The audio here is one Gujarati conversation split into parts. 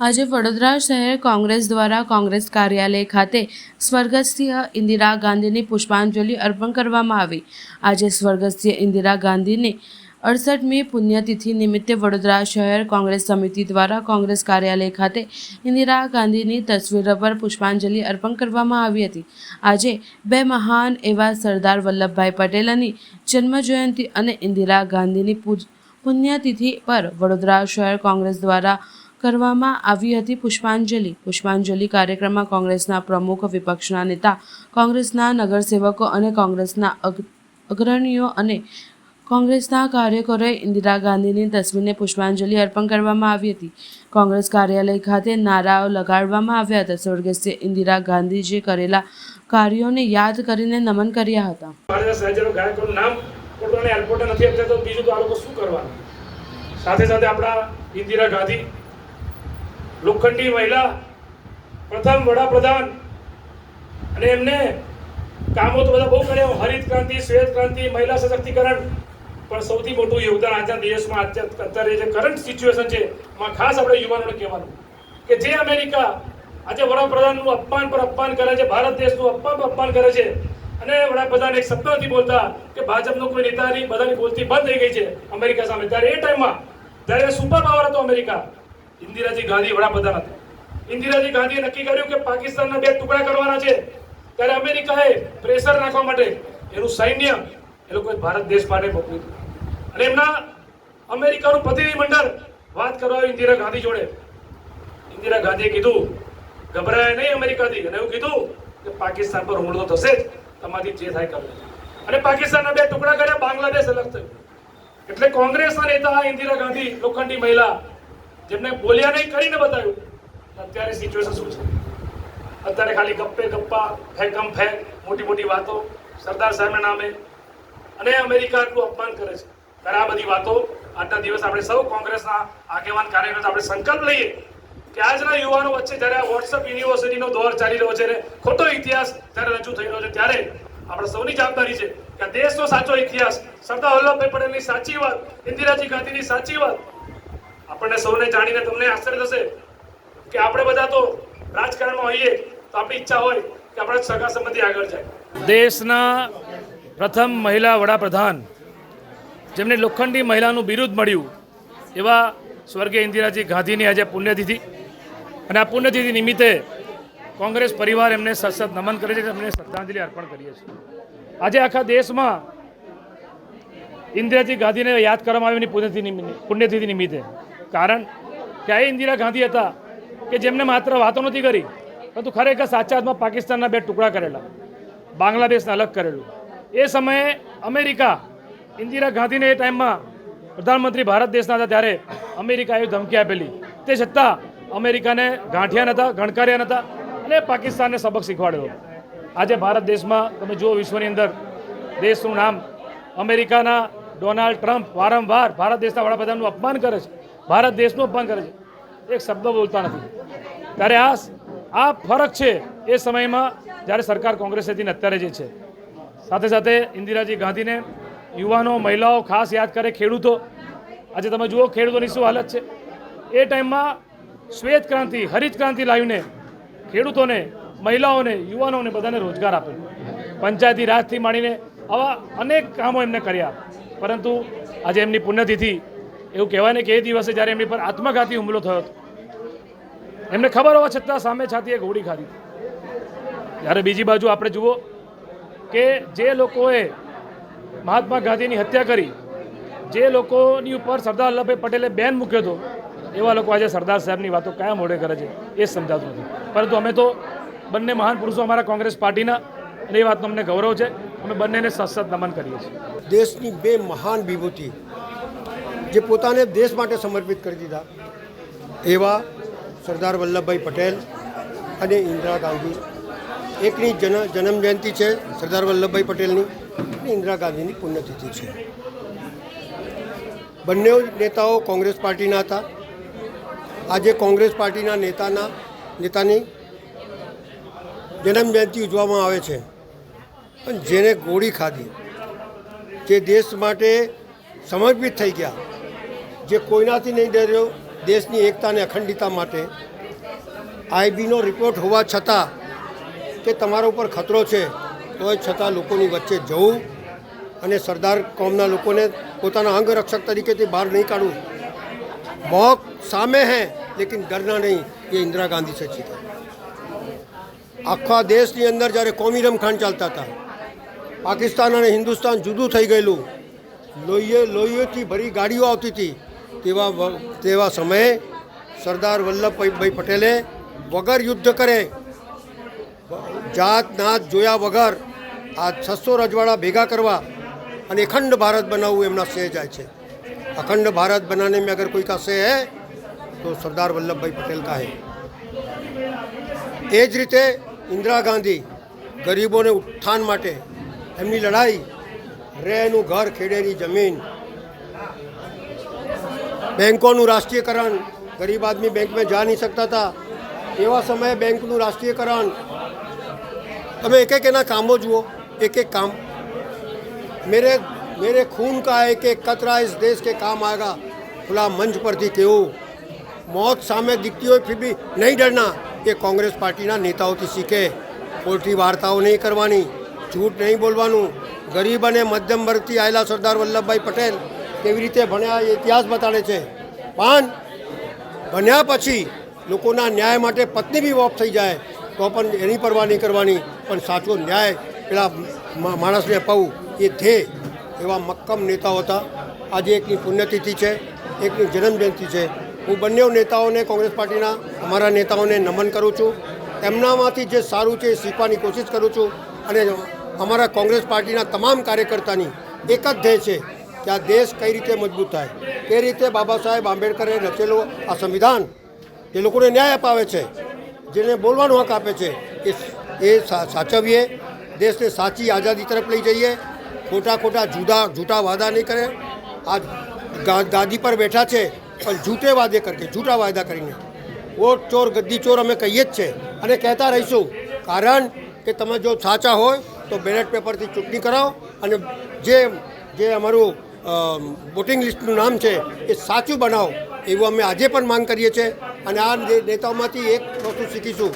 આજે વડોદરા શહેર કોંગ્રેસ દ્વારા કોંગ્રેસ કાર્યાલય ખાતે સ્વર્ગસ્થીય ઇન્દિરા ગાંધીની પુષ્પાંજલિ અર્પણ કરવામાં આવી. આજે સ્વર્ગસ્થીય ઇન્દિરા ગાંધીની અડસઠમી પુણ્યતિથિ નિમિત્તે વડોદરા શહેર કોંગ્રેસ સમિતિ દ્વારા કોંગ્રેસ કાર્યાલય ખાતે ઇન્દિરા ગાંધીની તસવીરો પર પુષ્પાંજલિ અર્પણ કરવામાં આવી હતી. આજે બે મહાન એવા સરદાર વલ્લભભાઈ પટેલની જન્મજયંતિ અને ઇન્દિરા ગાંધીની પૂજ, પુણ્યતિથિ પર વડોદરા શહેર કોંગ્રેસ દ્વારા કરવામાં આવી હતી પુષ્પાંજલિ. પુષ્પાંજલિ કાર્યક્રમમાં કોંગ્રેસના પ્રમુખ વિપક્ષના નેતા, કોંગ્રેસના નગરસેવકો અને કોંગ્રેસના અગ્રણીઓ અને કોંગ્રેસના કાર્યકરોએ ઇન્દિરા ગાંધીની તસવીરને પુષ્પાંજલિ અર્પણ કરવામાં આવી હતી. કોંગ્રેસ કાર્યાલય ખાતે નારાઓ લગાડવામાં આવ્યા હતા. સ્વર્ગસ્થ ઇન્દિરા ગાંધીજીએ કરેલા કાર્યોને યાદ કરીને નમન કર્યા હતા. સાથે સાથે આપણા ઇન્દિરા ગાંધી લોખંડી મહિલા પ્રથમ વડાપ્રધાન. અને એમને કામો તો બધા બહુ કર્યા. હરિત ક્રાંતિ, શ્વેત ક્રાંતિ, મહિલા સશક્તિકરણ. પણ સૌથી મોટું યોગદાન આજના દેશમાં અત્યારે જે કરંટ સિચ્યુએશન છે, એમાં ખાસ આપણે યુવાનોને કહેવાનું કે જે અમેરિકા આજે વડાપ્રધાનનું અપમાન પર અપમાન કરે છે, ભારત દેશનું અપમાન પર અપમાન કરે છે, અને વડાપ્રધાન એક શબ્દ નથી બોલતા કે ભાજપનો કોઈ નેતા નહીં, બધાની બોલતી બંધ થઈ ગઈ છે અમેરિકા સામે. ત્યારે એ ટાઈમમાં જ્યારે સુપર પાવર હતો અમેરિકા ઇન્દિરાજી ગાંધી વડાપ્રધાન હતા. ઇન્દિરાજી ગાંધીએ નક્કી કર્યું કે પાકિસ્તાનના બે ટુકડા કરવાના છે. ત્યારે અમેરિકાએ પ્રેશર નાખવા માટે એનું સૈન્ય એ લોકોએ ભારત દેશ માટે મોકલ્યું અને એમના અમેરિકાનું પ્રતિનિધિમંડળ વાત કરવા ઇન્દિરા ગાંધી જોડે. ઇન્દિરા ગાંધીએ કીધું, ગભરાય નહીં અમેરિકાથી. અને એવું કીધું કે, પાકિસ્તાન પર હુમલો થશે જ. તમારી જે થાય કરે અને પાકિસ્તાનના બે ટુકડા કર્યા, બાંગ્લાદેશ અલગ થયું. એટલે કોંગ્રેસના નેતા ઇન્દિરા ગાંધી લોખંડી મહિલા જેમને બોલ્યા નહીં, કરીને બતાવ્યું. અત્યારે સિચ્યુએશન શું છે? અત્યારે ખાલી ગપ્પે ગપ્પા ફેકમ ફેક મોટી મોટી વાતો સરદાર સાહેબના નામે. અને અમેરિકા આટલું અપમાન કરે છે. ત્યારે આ બધી વાતો, આજના દિવસ આપણે સૌ કોંગ્રેસના આગેવાન કાર્યકર્તા આપણે સંકલ્પ લઈએ કે આજના યુવાનો વચ્ચે જ્યારે આ વોટ્સઅપ યુનિવર્સિટીનો દોર ચાલી રહ્યો છે ને ખોટો ઇતિહાસ જ્યારે રજૂ થઈ રહ્યો છે, ત્યારે આપણે સૌની જવાબદારી છે કે દેશનો સાચો ઇતિહાસ, સરદાર વલ્લભભાઈ પટેલની સાચી વાત, ઇન્દિરાજી ગાંધીની સાચી વાત આપણને સૌને જાણીને તમને આશ્ચર્ય થશે કે આપણે બધા તો રાજકારણમાં હોઈએ તો આપણી ઈચ્છા હોય કે આપણા સગા સંબંધી આગળ જાય. દેશના પ્રથમ મહિલા વડાપ્રધાન જેમને લોખંડી મહિલાનું બિરુદ મળ્યું એવા સ્વર્ગીય ઇન્દિરાજી ગાંધીની આજે પુણ્યતિથિ. અને આ પુણ્યતિથિ નિમિત્તે કોંગ્રેસ પરિવાર એમને સતત નમન કરે છે, એમને શ્રદ્ધાંજલિ અર્પણ કરીએ છીએ. આજે આખા દેશમાં ઇન્દિરાજી ગાંધીને યાદ કરવામાં આવી પુણ્યતિથિ પુણ્યતિથિ નિમિત્તે કારણ ક્યાંય ઇન્દિરા ગાંધી હતા કે જેમને માત્ર વાતો નથી કરી, પરંતુ ખરેખર સાચા હાથમાં પાકિસ્તાનના બે ટુકડા કરેલા, બાંગ્લાદેશને અલગ કરેલું. એ સમયે અમેરિકા ઇન્દિરા ગાંધીને એ ટાઈમમાં પ્રધાનમંત્રી ભારત દેશના હતા ત્યારે અમેરિકાએ ધમકી આપેલી. તે છતાં અમેરિકાને ગાંઠિયા નહોતા, ગણકાર્યા નહોતા અને પાકિસ્તાનને સબક શીખવાડ્યો. આજે ભારત દેશમાં તમે જુઓ વિશ્વની અંદર દેશનું નામ અમેરિકાના ડોનાલ્ડ ટ્રમ્પ વારંવાર ભારત દેશના વડાપ્રધાનનું અપમાન કરે છે. ભારત દેશનો ભંગ કરે છે. એક શબ્દ બોલતા નથી. ત્યારે આ આ ફરક છે એ સમયમાં જ્યારે સરકાર કોંગ્રેસ હતી ને અત્યારે જે છે. સાથે સાથે ઇન્દિરાજી ગાંધીને યુવાનો, મહિલાઓ ખાસ યાદ કરે ખેડૂતો. આજે તમે જુઓ, ખેડૂતોની શું હાલત છે. એ ટાઈમમાં શ્વેત ક્રાંતિ, હરિત ક્રાંતિ લાવીને ખેડૂતોને, મહિલાઓને, યુવાનોને બધાને રોજગાર આપ્યો. પંચાયતી રાજથી માંડીને આવા અનેક કામો એમને કર્યા. પરંતુ આજે એમની પુણ્યતિથિ એવું કહેવાય ને કે એ દિવસે જ્યારે એમની પર આત્મઘાતી હુમલો થયો હતો, એમને ખબર હોવા છતાં સામે છાતીએ ગોળી ખાધી. જ્યારે બીજી બાજુ આપણે જુઓ કે જે લોકોએ મહાત્મા ગાંધીની હત્યા કરી, જે લોકોની ઉપર સરદાર વલ્લભભાઈ પટેલે બેન મૂક્યો હતો, એવા લોકો આજે સરદાર સાહેબની વાતો કયા મોઢે કરે છે, એ સમજાતું નથી. પરંતુ અમે તો બંને મહાન પુરુષો અમારા કોંગ્રેસ પાર્ટીના, અને એ વાતનો અમને ગૌરવ છે, અમે બંનેને સતત નમન કરીએ છીએ. દેશની બે મહાન વિભૂતિ જે પોતાને દેશ માટે સમર્પિત કરી દીધા. એવા સરદાર વલ્લભભાઈ પટેલ અને ઇન્દિરા ગાંધી. એકની જન, જન્મ જયંતિ છે સરદાર વલ્લભભાઈ પટેલની અને ઇન્દિરા ગાંધીની પુણ્યતિથિ છે. બંને નેતાઓ કોંગ્રેસ પાર્ટીના હતા. આજે કોંગ્રેસ પાર્ટીના નેતાના, નેતાની જન્મ જયંતિ ઉજવવામાં આવે છે. પણ જેને ગોળી ખાધી, જે દેશ માટે સમર્પિત થઈ ગયા જે કોઈનાથી નહીં ડર્યો દેશની એકતા અને અખંડિતતા માટે. આઈબીનો રિપોર્ટ હોવા છતાં કે તમારા ઉપર ખતરો છે, તોય છતાં લોકોની વચ્ચે જવું અને સરદાર કોમના લોકોને પોતાના અંગરક્ષક તરીકેથી બહાર નહીં કાઢવું. મોત સામે હે, લેકિન ડરના નહીં, એ ઇન્દિરા ગાંધી છે છે આખા દેશની અંદર જ્યારે કોમી રમખાણ ચાલતા હતા, પાકિસ્તાન અને હિન્દુસ્તાન જુદું થઈ ગયેલું. લોહીએ લોહીઓથી ભરી ગાડીઓ આવતી હતી. તેવા તેવા સમયે સરદાર વલ્લભભાઈ પટેલે વગર યુદ્ધ કરે જાત નાત જોયા વગર આ છસો રજવાડા ભેગા કરવા અને અખંડ ભારત બનાવવું એમના સે જાય છે. અખંડ ભારત બનાને મેં અગર કોઈ કાશે હે તો સરદાર વલ્લભભાઈ પટેલ કા હે એ જ રીતે ઇન્દિરા ગાંધી ગરીબોને ઉત્થાન માટે એમની લડાઈ રહેનું ઘર ખેડેની જમીન બેન્કોનું રાષ્ટ્રીયકરણ. ગરીબ આદમી બેંકમાં જા નહીં શકતા હતા. એવા સમયે બેંકનું રાષ્ટ્રીયકરણ. તમે એક એક એના કામો જુઓ. એક એક કામ. મેરે મેરે ખૂન કા એક એક કતરા ઇસ દેશ કે કામ આગા ખુલા મંચ પરથી કેવું મોત સામે દીકતી હોય ફિર બી નહીં ડરના. એ કોંગ્રેસ પાર્ટીના નેતાઓથી શીખે. ખોટી વાર્તાઓ નહીં કરવાની. જૂઠ નહીં બોલવાનું. ગરીબ અને મધ્યમ વર્ગથી આવેલા સરદાર વલ્લભભાઈ પટેલ કેવી રીતે ભણ્યા એ ઇતિહાસ બતાડે છે. પણ ભણ્યા પછી લોકોના ન્યાય માટે પત્ની બી ઓફ થઈ જાય તો પણ એની પરવા નહીં કરવાની. પણ સાચો ન્યાય પેલા માણસને અપાવું એ ધ્યેય એવા મક્કમ નેતાઓ હતા. આજે એકની પુણ્યતિથિ છે, એકની જન્મજયંતિ છે. હું બંને નેતાઓને કોંગ્રેસ પાર્ટીના અમારા નેતાઓને નમન કરું છું. એમનામાંથી જે સારું છે એ શીખવાની કોશિશ કરું છું. અને અમારા કોંગ્રેસ પાર્ટીના તમામ કાર્યકર્તાની એક જ ધ્યેય છે કે આ દેશ કઈ રીતે મજબૂત થાય? કઈ રીતે બાબા સાહેબ આંબેડકરે રચેલો આ સંવિધાન એ લોકોને ન્યાય અપાવે છે. જેને બોલવાનો હક આપે છે એ એ સાચવીએ, દેશને સાચી આઝાદી તરફ લઈ જઈએ, ખોટા ખોટા જુદા જૂઠા વાદા નહીં કરે. આ ગાદી પર બેઠા છે, પણ જૂઠે વાદે કરકે જૂઠા વાયદા કરીને. વોટ ચોર, ગદ્દી ચોર અમે કહીએ જ છે. અને કહેતા રહીશું, કારણ કે તમે જો સાચા હોય તો બેલેટ પેપરથી ચૂંટણી કરાવો અને જે જે અમારું વોટિંગ લિસ્ટનું નામ છે એ સાચું બનાવો એવું અમે આજે પણ માંગ કરીએ છીએ. અને આ નેતાઓમાંથી એક વસ્તુ શીખીશું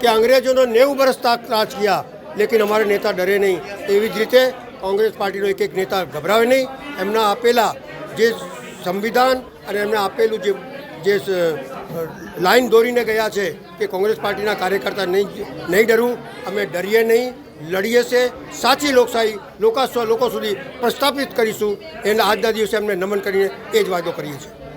કે અંગ્રેજોનો નેવું વર્ષ રાજ ગયા, લેકિન અમારા નેતા ડરે નહીં. એવી જ રીતે કોંગ્રેસ પાર્ટીનો એક એક નેતા ગભરાવે નહીં. એમના આપેલા જે સંવિધાન અને એમને આપેલું જે જે લાઈન દોરીને ગયા છે કે કોંગ્રેસ પાર્ટીના કાર્યકર્તા નહીં નહીં ડરવું, અમે ડરીએ નહીં. લડીએ છે સાચી લોકશાહી લોકો લોકો સુધી પ્રસ્થાપિત કરીશું. એના આજના દિવસે અમને નમન કરીને એ જ વાયદો કરીએ છીએ.